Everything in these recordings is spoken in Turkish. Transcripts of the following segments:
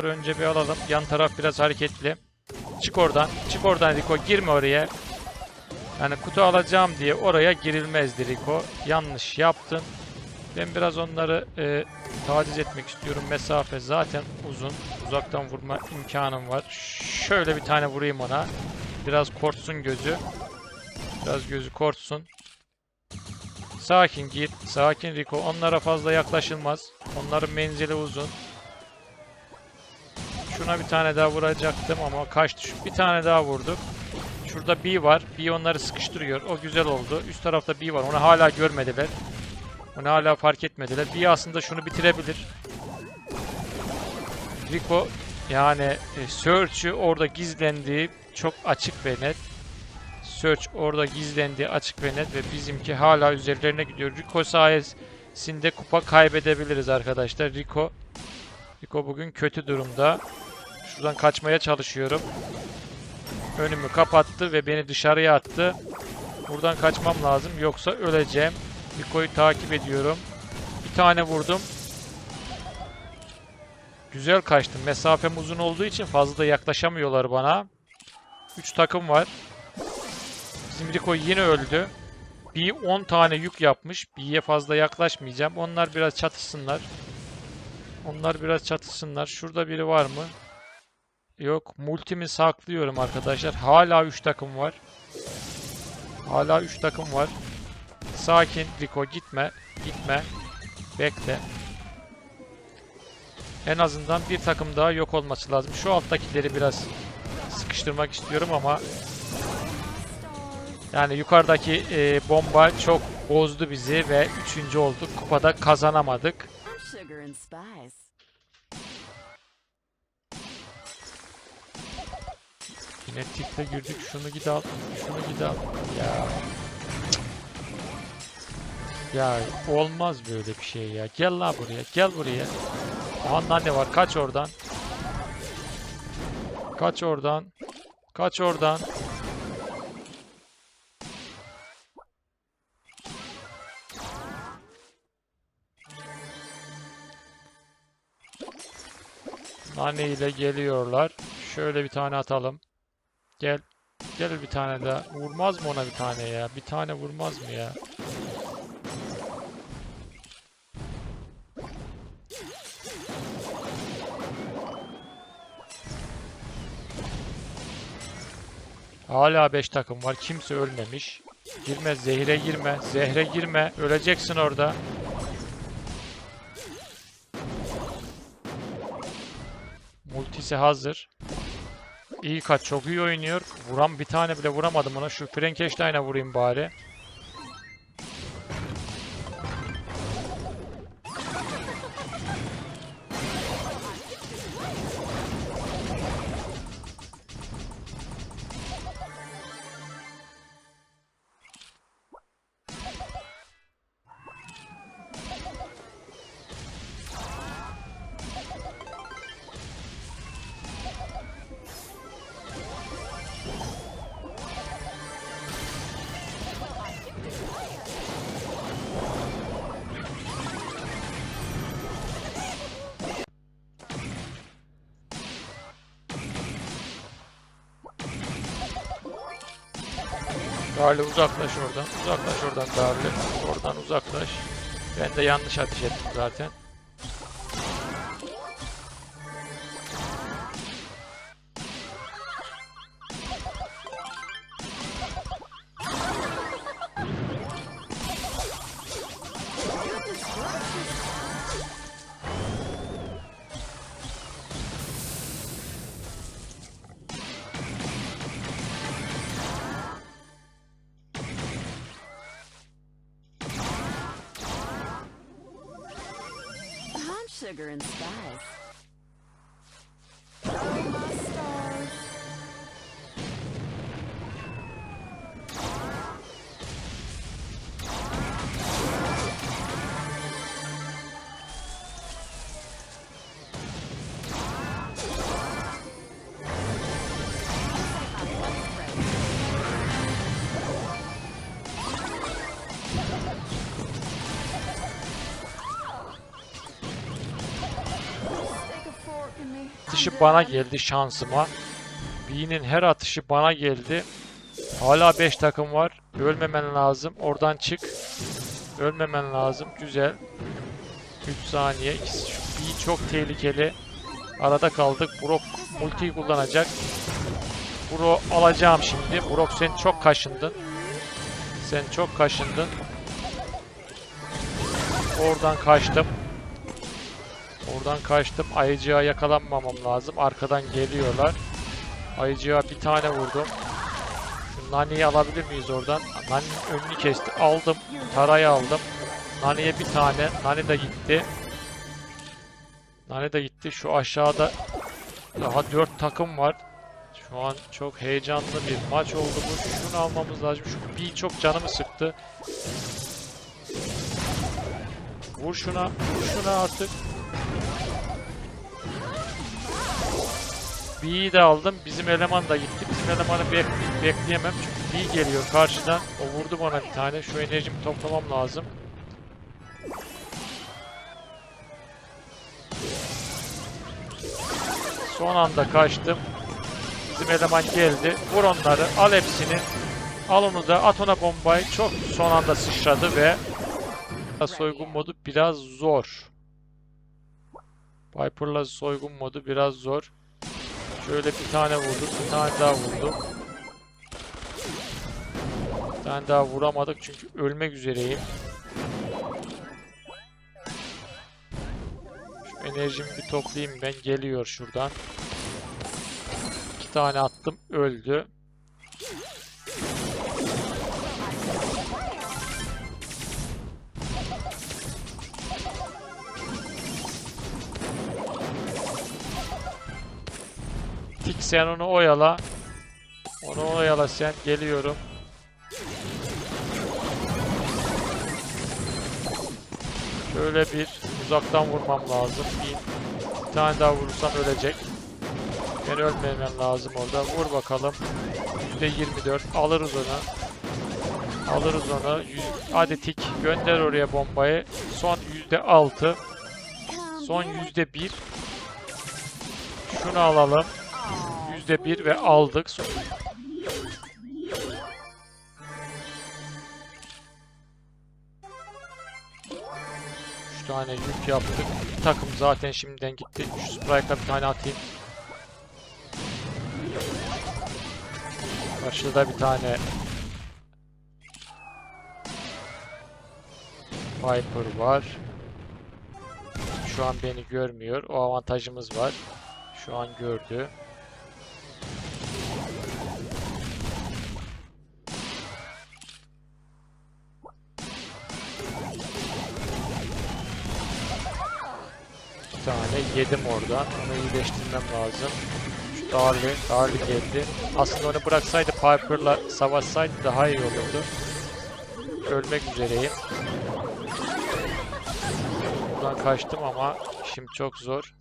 önce bir alalım. Yan taraf biraz hareketli. Çık oradan. Çık oradan Rico. Girme oraya. Yani kutu alacağım diye oraya girilmezdi Rico. Yanlış yaptın. Ben biraz onları e, taciz etmek istiyorum. Mesafe zaten uzun. Uzaktan vurma imkanım var. Şöyle bir tane vurayım ona. Biraz korksun gözü. Biraz gözü korksun. Sakin git. Sakin Rico. Onlara fazla yaklaşılmaz. Onların menzili uzun. Şuna bir tane daha vuracaktım ama kaçtı. Bir tane daha vurduk. Şurada B var. B onları sıkıştırıyor. O güzel oldu. Üst tarafta B var. Onu hala görmediler. Onu hala fark etmediler. B aslında şunu bitirebilir. Rico yani e, Search'ü orada gizlendiği çok açık ve net. Search orada gizlendiği açık ve net ve bizimki hala üzerlerine gidiyor. Rico sayesinde kupa kaybedebiliriz arkadaşlar. Rico Rico bugün kötü durumda. Şuradan kaçmaya çalışıyorum. Önümü kapattı ve beni dışarıya attı. Buradan kaçmam lazım yoksa öleceğim. Rico'yu takip ediyorum. Bir tane vurdum. Güzel kaçtım. Mesafem uzun olduğu için fazla da yaklaşamıyorlar bana. 3 takım var. Bizim Rico yine öldü. Bir 10 tane yük yapmış. B'ye fazla yaklaşmayacağım. Onlar biraz çatışsınlar. Onlar biraz çatışsınlar. Şurada biri var mı? Yok. Multimi saklıyorum arkadaşlar. Hala 3 takım var. Hala 3 takım var. Sakin Rico gitme. Gitme. Bekle. En azından bir takım daha yok olması lazım. Şu alttakileri biraz sıkıştırmak istiyorum ama yani yukarıdaki e, bomba çok bozdu bizi ve üçüncü olduk. Kupada kazanamadık. Yine tiple girdik. Şunu git. Şunu git. Ya. Ya olmaz böyle bir şey ya. Gel la buraya. Gel buraya. Aha ne var? Kaç oradan. Kaç oradan. Kaç oradan. Nane ile geliyorlar. Şöyle bir tane atalım. Gel. Gel bir tane daha. Vurmaz mı ona bir tane ya? Bir tane vurmaz mı ya? Hala 5 takım var. Kimse ölmemiş. Girme, zehre girme. Zehre girme. Öleceksin orada. Multisi hazır. İyi kaç, çok iyi oynuyor. Vuran bir tane bile vuramadım ona. Şu Frankenstein'a vurayım bari. Garli uzaklaş oradan. Uzaklaş oradan Garli. Oradan uzaklaş. Ben de yanlış ateş ettim zaten. Sugar and spice. Atışı bana geldi şansıma. B'nin her atışı bana geldi. Hala 5 takım var. Ölmemen lazım. Oradan çık. Ölmemen lazım. Güzel. 3 saniye. Şu B çok tehlikeli. Arada kaldık. Brock multiyi kullanacak. Bro alacağım şimdi. Brock sen çok kaşındın. Sen çok kaşındın. Oradan kaçtım. Oradan kaçtım. Ayıcığa yakalanmamam lazım. Arkadan geliyorlar. Ayıcığa bir tane vurdum. Şu Nani'yi alabilir miyiz oradan? Nani'nin önünü kesti. Aldım. Tarayı aldım. Nani'ye bir tane. Nani de gitti. Nani de gitti. Şu aşağıda daha 4 takım var. Şu an çok heyecanlı bir maç oldu bu. Şunu almamız lazım. Şu bir çok canımı sıktı. Vur şuna. Vur şuna artık. B'yi de aldım. Bizim eleman da gitti. Bizim elemanı bek- bekleyemem. Çünkü B geliyor karşıdan. O vurdu bana bir tane. Şu enerjimi toplamam lazım. Son anda kaçtım. Bizim eleman geldi. Vur onları. Al hepsini. Al onu da. At ona bombayı. Çok son anda sıçradı ve soygun modu biraz zor. Viper'la soygun modu biraz zor. Şöyle bir tane vurduk. Bir tane daha vurduk. Bir tane daha vuramadık çünkü ölmek üzereyim. Şu enerjimi bir toplayayım ben. Geliyor şuradan. İki tane attım. Öldü. Tik sen onu oyala. Onu oyala sen. Geliyorum. Şöyle bir uzaktan vurmam lazım. Bir, tane daha vurursam ölecek. Ben ölmemem lazım orada. Vur bakalım. %24. Alırız onu. Alırız onu. Hadi tik. Gönder oraya bombayı. Son %6. Come Son get it. %1. Şunu alalım. %1 ve aldık. Üç tane yük yaptık. Bir takım zaten şimdiden gitti. Şu Sprite'a bir tane atayım. Karşıda bir tane Viper var. Şu an beni görmüyor. O avantajımız var. Şu an gördü. Tane yedim oradan. Onu iyileştirmem lazım. Şu Darli, Darli geldi. Aslında onu bıraksaydı Piper'la savaşsaydı daha iyi olurdu. Ölmek üzereyim. Buradan kaçtım ama işim çok zor.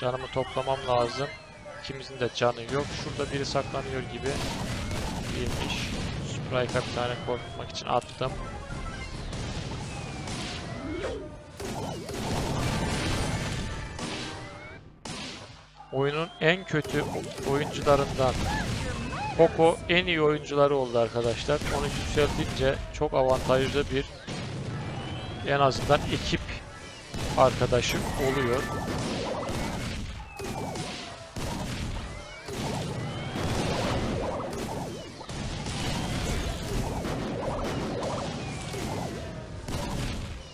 Canımı toplamam lazım. İkimizin de canı yok. Şurada biri saklanıyor gibi. Değilmiş. Sprite'a bir tane korkutmak için attım. Oyunun en kötü oyuncularından Poco en iyi oyuncuları oldu arkadaşlar. Onu yükseltince çok avantajlı bir en azından ekip arkadaşı oluyor.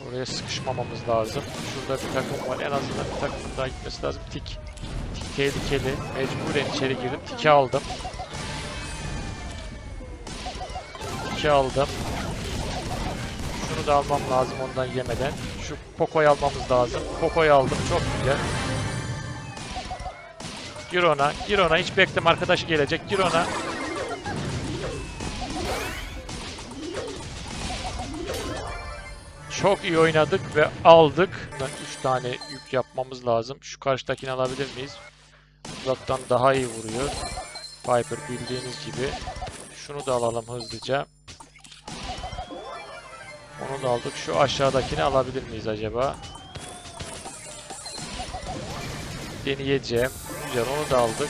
Oraya sıkışmamamız lazım. Şurada bir takım var. En azından bir takım daha gitmesi lazım. Tik. Tehlikeli. Mecburen içeri girdim. Tiki aldım. Tiki aldım. Şunu da almam lazım ondan yemeden. Şu Poco'yu almamız lazım. Poco'yu aldım. Çok güzel. Gir ona. Gir ona. Hiç bekleme. Arkadaşı gelecek. Gir ona. Çok iyi oynadık ve aldık. 3 tane yük yapmamız lazım. Şu karşıdakini alabilir miyiz? Uzaktan daha iyi vuruyor. Piper bildiğiniz gibi. Şunu da alalım hızlıca. Onu da aldık. Şu aşağıdakini alabilir miyiz acaba? deneyeceğim. Güzel onu da aldık.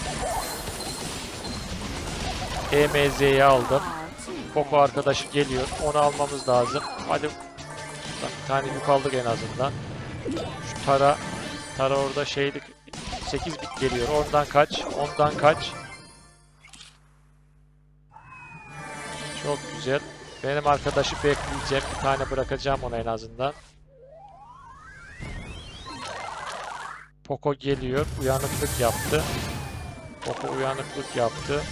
EMZ'yi aldım. Poco arkadaşı geliyor. Onu almamız lazım. Hadi. Bir tane yük aldık en azından. Şu Tara. Tara orada şeylik 8 bit geliyor. Ondan kaç. Ondan kaç. Çok güzel. Benim arkadaşı bekleyeceğim. Bir tane bırakacağım ona en azından. Poco geliyor. Uyanıklık yaptı. Poco uyanıklık yaptı.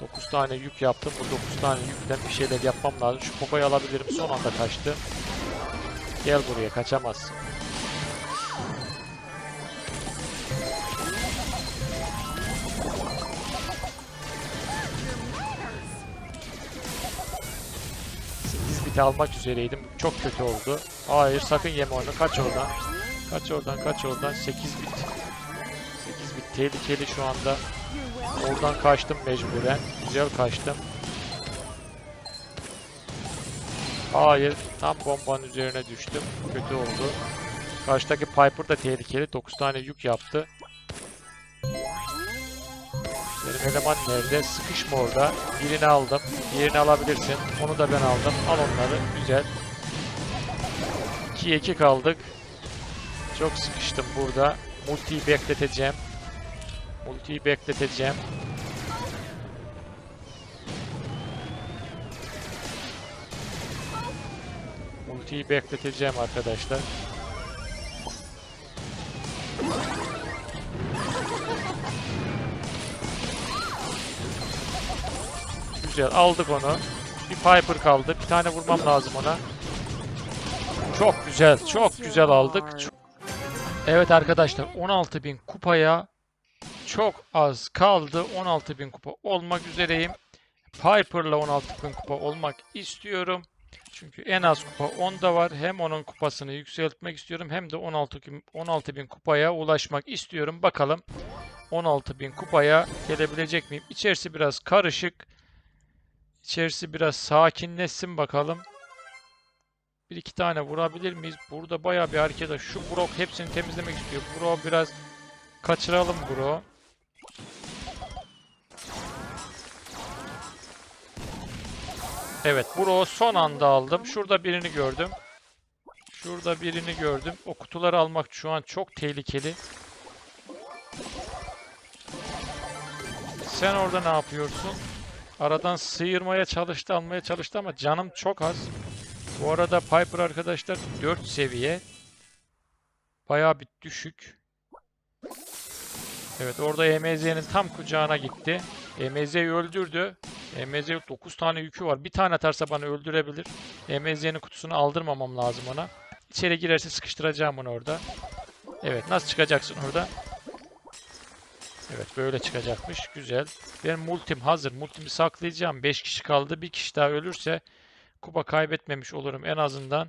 9 tane yük yaptım. Bu 9 tane yükten bir şeyler yapmam lazım. Şu Poco'yu alabilirim. Son anda kaçtı. Gel buraya kaçamazsın. Biti almak üzereydim. Çok kötü oldu. Hayır sakın yeme onu. Kaç oradan. Kaç oradan kaç oradan. 8 bit. 8 bit tehlikeli şu anda. Oradan kaçtım mecburen. Güzel kaçtım. Hayır. Tam bombanın üzerine düştüm. Kötü oldu. Karşıdaki Piper da tehlikeli. 9 tane yük yaptı. Eleman nerede? Sıkışma orada. Birini aldım. Diğerini alabilirsin. Onu da ben aldım. Al onları. Güzel. 2'ye 2 kaldık. Çok sıkıştım burada. Multiyi bekleteceğim. Multiyi bekleteceğim. Multiyi bekleteceğim arkadaşlar. Güzel aldık onu. Bir Piper kaldı. Bir tane vurmam lazım ona. Çok güzel. Çok güzel aldık. Evet arkadaşlar 16.000 kupaya çok az kaldı. 16.000 kupa olmak üzereyim. Piper'la 16.000 kupa olmak istiyorum. Çünkü en az kupa 10'da var. Hem onun kupasını yükseltmek istiyorum hem de 16.000 16.000 kupaya ulaşmak istiyorum. Bakalım 16.000 kupaya gelebilecek miyim? İçerisi biraz karışık. İçerisi biraz sakinleşsin bakalım. Bir iki tane vurabilir miyiz? Burada bayağı bir hareket. Şu Brock hepsini temizlemek istiyor. Brock biraz kaçıralım Brock. Evet, Brock'u son anda aldım. Şurada birini gördüm. Şurada birini gördüm. O kutuları almak şu an çok tehlikeli. Sen orada ne yapıyorsun? Aradan sıyırmaya çalıştı, almaya çalıştı ama canım çok az. Bu arada Piper arkadaşlar 4 seviye. Bayağı bir düşük. Evet orada EMZ'nin tam kucağına gitti. EMZ'yi öldürdü. EMZ 9 tane yükü var. Bir tane atarsa bana öldürebilir. EMZ'nin kutusunu aldırmamam lazım ona. İçeri girerse sıkıştıracağım onu orada. Evet nasıl çıkacaksın orada? Evet böyle çıkacakmış. Güzel. Benim multim hazır. Multimi saklayacağım. 5 kişi kaldı. Bir kişi daha ölürse kupa kaybetmemiş olurum en azından.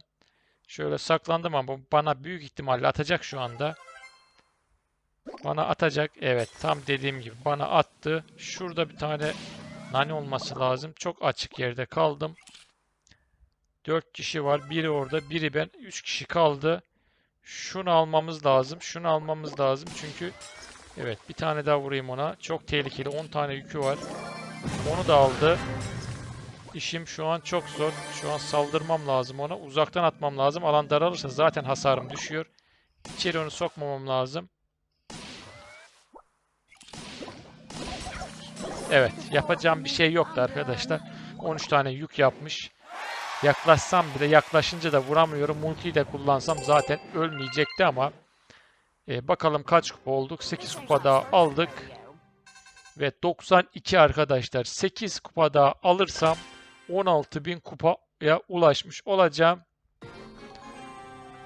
Şöyle saklandım ama bana büyük ihtimalle atacak şu anda. Bana atacak. Evet tam dediğim gibi bana attı. Şurada bir tane nani olması lazım. Çok açık yerde kaldım. 4 kişi var. Biri orada, biri ben. 3 kişi kaldı. Şunu almamız lazım. Şunu almamız lazım. Çünkü evet bir tane daha vurayım ona. Çok tehlikeli. 10 tane yükü var. Onu da aldı. İşim şu an çok zor. Şu an saldırmam lazım ona. Uzaktan atmam lazım. Alan daralırsa zaten hasarım düşüyor. İçeri onu sokmamam lazım. Evet. Yapacağım bir şey yoktu arkadaşlar. 13 tane yük yapmış. Yaklaşsam bile yaklaşınca da vuramıyorum. Multiyi de kullansam zaten ölmeyecekti ama e, bakalım kaç kupa olduk. 8 kupa daha aldık. Ve 92 arkadaşlar 8 kupa daha alırsam 16.000 kupaya ulaşmış olacağım.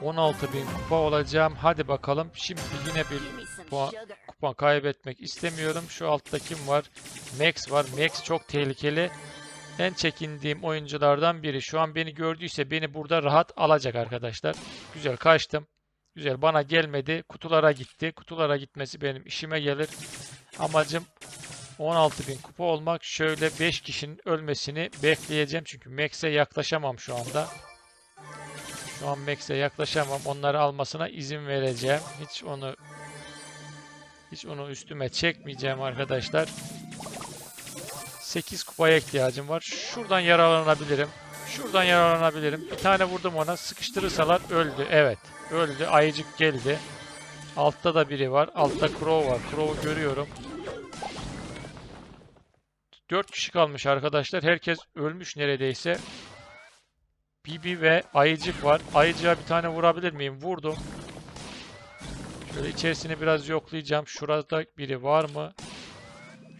16.000 kupa olacağım. Hadi bakalım. Şimdi yine bir sugar. kupa kaybetmek istemiyorum. Şu altta kim var? Max var. Max çok tehlikeli. En çekindiğim oyunculardan biri. Şu an beni gördüyse beni burada rahat alacak arkadaşlar. Güzel kaçtım. Güzel bana gelmedi. Kutulara gitti. Kutulara gitmesi benim işime gelir. Amacım 16.000 kupa olmak. Şöyle 5 kişinin ölmesini bekleyeceğim. Çünkü Max'e yaklaşamam şu anda. Şu an Max'e yaklaşamam. Onları almasına izin vereceğim. Hiç onu hiç onu üstüme çekmeyeceğim arkadaşlar. 8 kupaya ihtiyacım var. Şuradan yararlanabilirim. Şuradan yararlanabilirim. Bir tane vurdum ona. Sıkıştırırsalar öldü. Evet. Öldü. Ayıcık geldi. Altta da biri var. Altta Crow var. Crow'u görüyorum. 4 kişi kalmış arkadaşlar. Herkes ölmüş neredeyse. Bibi ve Ayıcık var. Ayıcığa bir tane vurabilir miyim? Vurdum. Şöyle içerisini biraz yoklayacağım. Şurada biri var mı?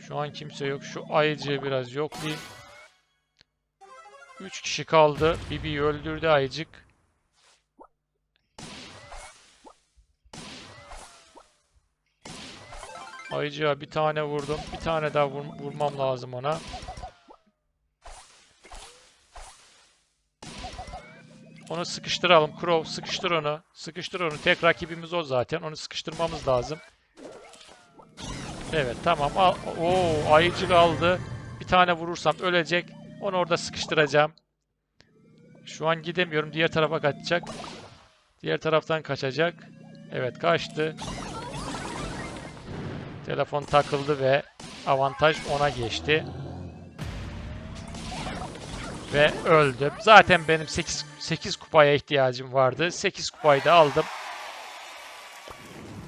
Şu an kimse yok. Şu ayıcığı biraz yoklayayım. 3 kişi kaldı. Bibi'yi öldürdü ayıcık. Ayıcığa bir tane vurdum. Bir tane daha vur- vurmam lazım ona. Onu sıkıştıralım. Crow sıkıştır onu. Sıkıştır onu. Tek rakibimiz o zaten. Onu sıkıştırmamız lazım. Evet tamam. Al. Oo, ayıcık aldı. Bir tane vurursam ölecek. Onu orada sıkıştıracağım. Şu an gidemiyorum. Diğer tarafa kaçacak. Diğer taraftan kaçacak. Evet kaçtı. Telefon takıldı ve avantaj ona geçti. Ve öldüm. Zaten benim 8, 8 kupaya ihtiyacım vardı. 8 kupayı da aldım.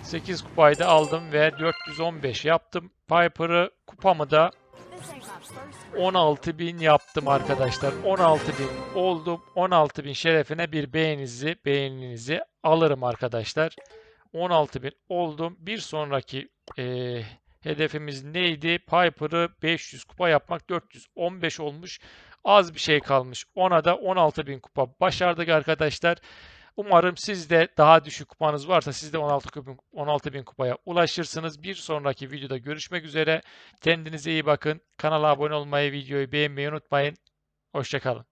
8 kupayı da aldım ve 415 yaptım. Piper'ı kupamı da This ain't my first 16.000 yaptım arkadaşlar. 16.000 oldum. 16.000 şerefine bir beğeninizi, beğeninizi alırım arkadaşlar. 16.000 oldum. Bir sonraki eee, hedefimiz neydi? Piper'ı 500 kupa yapmak. 415 olmuş. Az bir şey kalmış. Ona da 16.000 kupa başardık arkadaşlar. Umarım siz de daha düşük kupanız varsa siz de 16.000 16.000 kupaya ulaşırsınız. Bir sonraki videoda görüşmek üzere. Kendinize iyi bakın. Kanala abone olmayı, videoyu beğenmeyi unutmayın. Hoşçakalın.